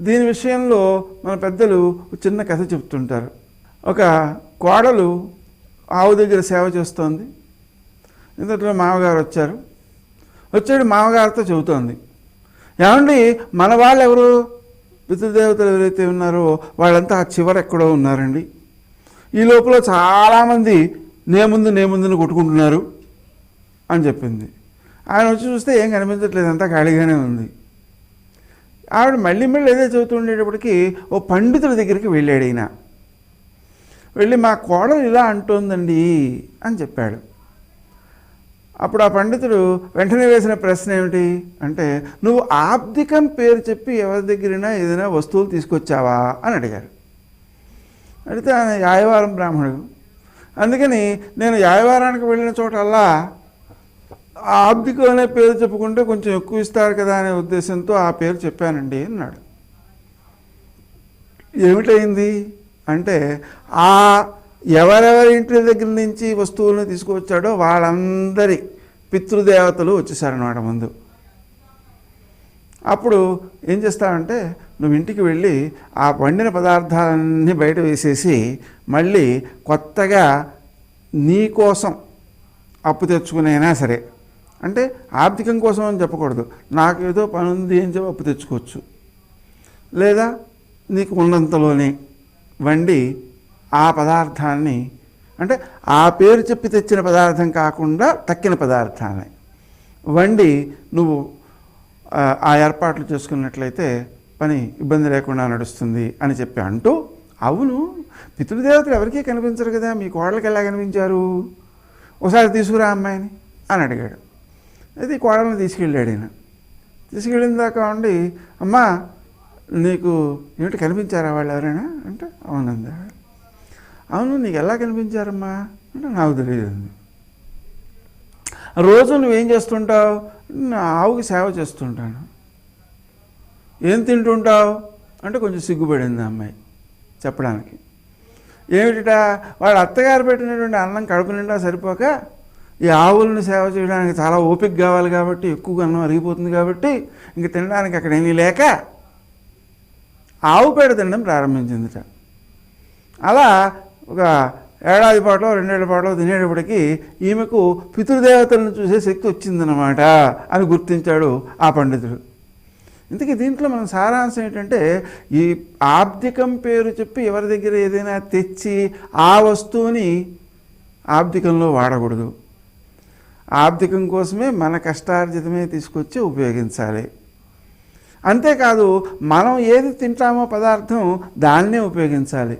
దీని విషయంలో మన పెద్దలు చిన్న కథ చెప్తుంటారు. ఒక కోడలు ఆవు దగ్గర సేవ చేస్తోంది. ఇంతట్లో మామగారు వచ్చారు. వచ్చాడు మామగారితో చెబుతోంది. ఏమండి మన వాళ్ళు ఎవరు పితృదేవతలు ఎవరైతే ఉన్నారో వాళ్ళంతా ఆ చివర ఎక్కడో ఉన్నారండి. ఈ లోపల చాలామంది నే ముందు నే ముందుని కొట్టుకుంటున్నారు అని చెప్పింది. ఆయన వచ్చి చూస్తే ఏం కనిపించట్లేదు అంతా ఖాళీగానే ఉంది. ఆవిడ మళ్ళీ మళ్ళీ ఏదో చదువుతుండేటప్పటికి ఓ పండితుల దగ్గరికి వెళ్ళాడు ఈయన. వెళ్ళి మా కోడలు ఇలా అంటోందండి అని చెప్పాడు. అప్పుడు ఆ పండితుడు వెంటనే వేసిన ప్రశ్న ఏమిటి? అంటే నువ్వు ఆబ్దికం పేరు చెప్పి ఎవరి దగ్గరైనా ఏదైనా వస్తువులు తీసుకొచ్చావా అని అడిగారు. అడిగితే ఆయన యాయవారం బ్రాహ్మణుడు అందుకని నేను యాయవారానికి వెళ్ళిన చోటల్లా ఆబ్దికం అనే పేరు చెప్పుకుంటే కొంచెం ఎక్కువ ఇస్తారు కదా అనే ఉద్దేశంతో ఆ పేరు చెప్పానండి అన్నాడు. ఏమిటైంది అంటే ఆ ఎవరెవరి ఇంటి దగ్గర నుంచి వస్తువులను తీసుకువచ్చాడో వాళ్ళందరి పితృదేవతలు వచ్చేసారన్నమాట ముందు. అప్పుడు ఏం చేస్తావంటే నువ్వు ఇంటికి వెళ్ళి ఆ వండిన పదార్థాలన్నీ బయట వేసేసి మళ్ళీ కొత్తగా నీ కోసం అప్పు తెచ్చుకునైనా సరే అంటే ఆర్థికం కోసం అని చెప్పకూడదు. నాకు ఏదో పని ఉంది అని చెప్పి అప్పు తెచ్చుకోవచ్చు. లేదా నీకు ఉన్నంతలోనే వండి ఆ పదార్థాన్ని అంటే ఆ పేరు చెప్పి తెచ్చిన పదార్థం కాకుండా తక్కిన పదార్థాన్ని వండి నువ్వు ఆ, ఏర్పాట్లు చేసుకున్నట్లయితే పని ఇబ్బంది లేకుండా నడుస్తుంది అని చెప్పి అంటూ అవును పితృదేవతలు ఎవరికీ కనిపించరు కదా మీ కోడలకి ఎలా కనిపించారు? ఒకసారి తీసుకురా అమ్మాయిని అని అడిగాడు. అయితే ఈ కోడల్ని తీసుకెళ్ళాడు ఆయన తీసుకెళ్ళిన దాకా ఉండి అమ్మా నీకు ఏమిటి కనిపించారా వాళ్ళు ఎవరైనా? అంటే అవునంది అవును నీకు ఎలా కనిపించారమ్మా? అంటే నాకు తెలియదు రోజు నువ్వేం చేస్తుంటావు? నా ఆవుకి సేవ చేస్తుంటాను. ఏం తింటుంటావు? అంటే కొంచెం సిగ్గుపడింది అమ్మాయి చెప్పడానికి. ఏమిటా వాళ్ళ అత్తగారు పెట్టినటువంటి అన్నం కడుపు నిండా సరిపోక ఈ ఆవులను సేవ చేయడానికి చాలా ఓపిక కావాలి కాబట్టి ఎక్కువగా అన్నం అరిగిపోతుంది కాబట్టి ఇంక తినడానికి అక్కడ ఏమీ లేక ఆవు పేడ తినడం ప్రారంభించిందిట. అలా ఒక ఏడాది పాటలో రెండేళ్ళ పాటలో తినేటప్పటికి ఈమెకు పితృదేవతలను చూసే శక్తి వచ్చిందనమాట అని గుర్తించాడు ఆ పండితుడు. ఇంతకీ దీంట్లో మనం సారాంశం ఏంటంటే ఈ ఆబ్దికం పేరు చెప్పి ఎవరి దగ్గర ఏదైనా తెచ్చి ఆ వస్తువుని ఆబ్దికంలో వాడకూడదు. ఆర్థికం కోసమే మన కష్టార్జితమే తీసుకొచ్చి ఉపయోగించాలి. అంతేకాదు మనం ఏది తింటామో పదార్థం దాన్నే ఉపయోగించాలి.